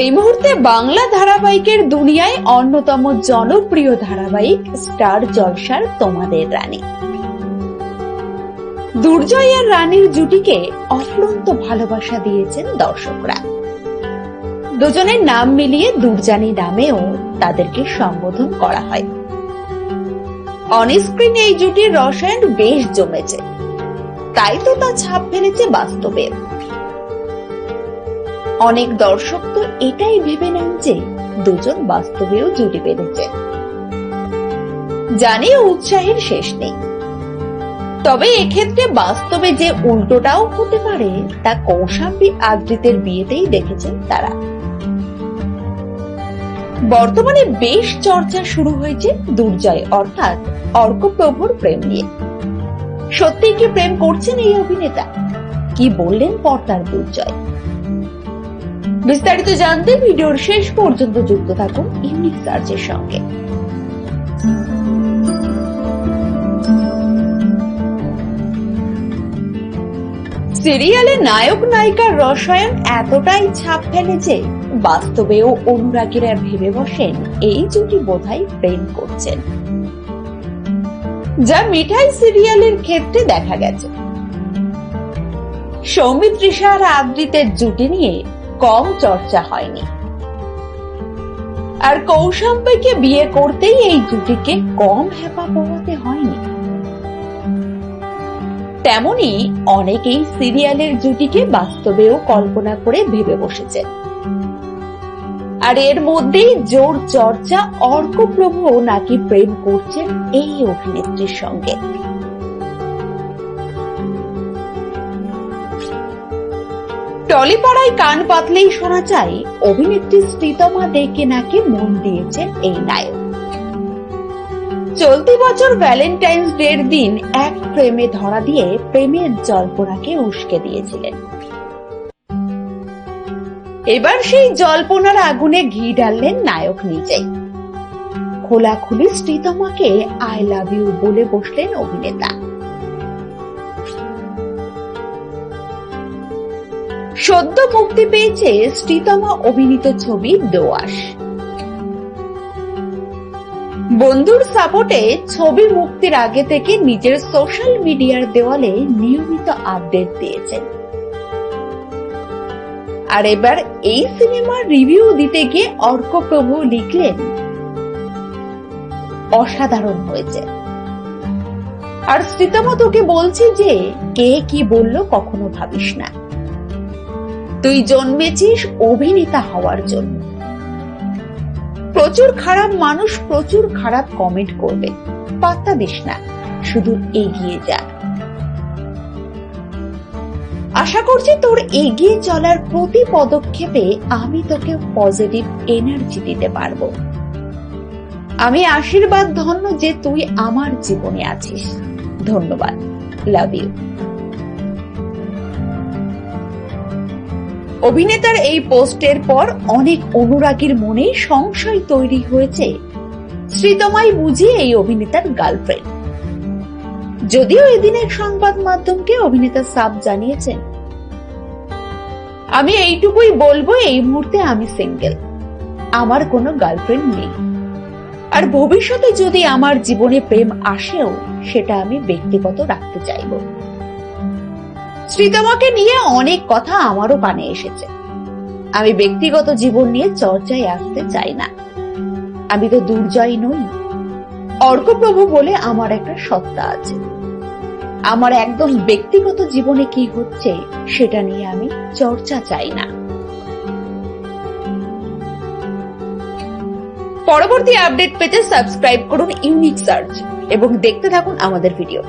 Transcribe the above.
এই মুহূর্তে বাংলা ধারাবাহিকের দুনিয়ায় অন্যতম জনপ্রিয় ধারাবাহিক স্টার জলসার তোমাদের রানী। দুর্জয় আর রানীর জুটিকে অফুরন্ত ভালোবাসা দিয়েছেন দর্শকরা। দুজনের নাম মিলিয়ে দুর্জানি নামেও তাদেরকে সম্বোধন করা হয়। অনস্ক্রিন এই জুটির রসায়ন বেশ জমেছে। তাই তো তা ছাপ ফেলেছে বাস্তবে। অনেক দর্শক তো এটাই ভেবে নেন যে দুজন বাস্তবেও জুটি বেঁধেছে। জানিও উৎসাহের শেষ নেই। তবে এক্ষেত্রে বাস্তবে যে উল্টোটাও হতে পারে, তা কৌশাম্বী আদ্রিতের বিয়েতেই দেখেছেন তারা। বর্তমানে বেশ চর্চা শুরু হয়েছে দুর্জয়, অর্থাৎ অর্কপ্রভুর প্রেম নিয়ে। সত্যি কি প্রেম করছেন এই অভিনেতা? কি বললেন পর্দার দুর্জয়? বিস্তারিত জানতে ভিডিওর শেষ পর্যন্ত যুক্ত থাকুন ইউনিক সার্চের সঙ্গে। সিরিয়ালে নায়ক নায়িকার রসায়ন এতটাই ছাপ ফেলেছে, বাস্তবেও অনুরাগীরা ভেবে বসেন এই জুটি বোধহয় প্রেম করছেন। যা মিঠাই সিরিয়ালের ক্ষেত্রে দেখা গেছে। সৌমিত্রিষা আর জুটি নিয়ে কম চর্চা হয়নি। আর কৌশাম্বীকে বিয়ে করতেই এই জুটিকে কম হ্যাপা পোহাতে হয়নি। তেমনি অনেকেই সিরিয়ালের জুটিকে বাস্তবেও কল্পনা করে ভেবে বসেছেন আর এর মধ্যেই জোর চর্চা অর্কপ্রভু নাকি প্রেম করছেন এই অভিনেত্রীর সঙ্গে। টলিপাড়ায় কান পাতলেই শোনা যায়, অভিনেত্রী শ্রীতমা দেখে নাকি মন দিয়েছেন এই নায়ক। চলতি বছর ভ্যালেন্টাইন্স ডের দিন এক প্রেমে ধরা দিয়ে প্রেমের জল্পনাকে উস্কে দিয়েছিলেন। এবার সেই জল্পনার আগুনে ঘি ঢাললেন নায়ক নিজেই। খোলাখুলি শ্রীতমাকে আই লাভ ইউ বলে বসলেন অভিনেতা। সদ্য মুক্তি পেয়েছে শ্রীতমা অভিনীত ছবি দোয়াশ বন্ধুর সাপোর্টে ছবি মুক্তির আগে থেকে নিজের সোশ্যাল মিডিয়ার দেওয়ালে নিয়মিত আপডেট দিয়েছেন। আর এবার এই সিনেমার রিভিউ দিতে গিয়ে অর্ক প্রভু লিখলেন, অসাধারণ হয়েছে। আর শ্রীতমা তোকে বলছি যে, কে কি বলল কখনো ভাবিস না। তুই জন্মেছিস অভিনেতা হওয়ার জন্য। প্রচুর খারাপ মানুষ প্রচুর খারাপ কমেন্ট করবে। পাত্তা দিস না, শুধু এগিয়ে যা। আশা করছি তোর এগিয়ে চলার প্রতি পদক্ষেপে আমি তোকে পজিটিভ এনার্জি দিতে পারব। আমি আশীর্বাদ, ধন্য যে তুই আমার জীবনে আছিস। ধন্যবাদ। লাভ ইউ অভিনেতার এই পোস্টের পর অনেক অনুরাগীর মনে সংশয় তৈরি হয়েছে। শ্রীতমাই বুঝি এই অভিনেতার গার্লফ্রেন্ড। যদিও এদিনের সংবাদ মাধ্যমকে অভিনেতা সাব জানিয়েছেন। আমি এইটুকুই বলব, এই মুহূর্তে আমি সিঙ্গেল। আমার কোনো গার্লফ্রেন্ড নেই। আর ভবিষ্যতে যদি আমার জীবনে প্রেম আসেও, সেটা আমি ব্যক্তিগত রাখতে চাইব। শ্রীতমাকে নিয়ে অনেক কথা আমারও কানে এসেছে। আমি ব্যক্তিগত জীবন নিয়ে চর্চায় আসতে চাই না। আমি তো দুর্জয় নই। অর্কপ্রভু বলে আমার একটা সত্তা আছে। আমার একদম ব্যক্তিগত জীবনে কি হচ্ছে সেটা নিয়ে আমি চর্চা চাই না। পরবর্তী আপডেট পেতে সাবস্ক্রাইব করুন ইউনিক সার্চ এবং দেখতে থাকুন আমাদের ভিডিও।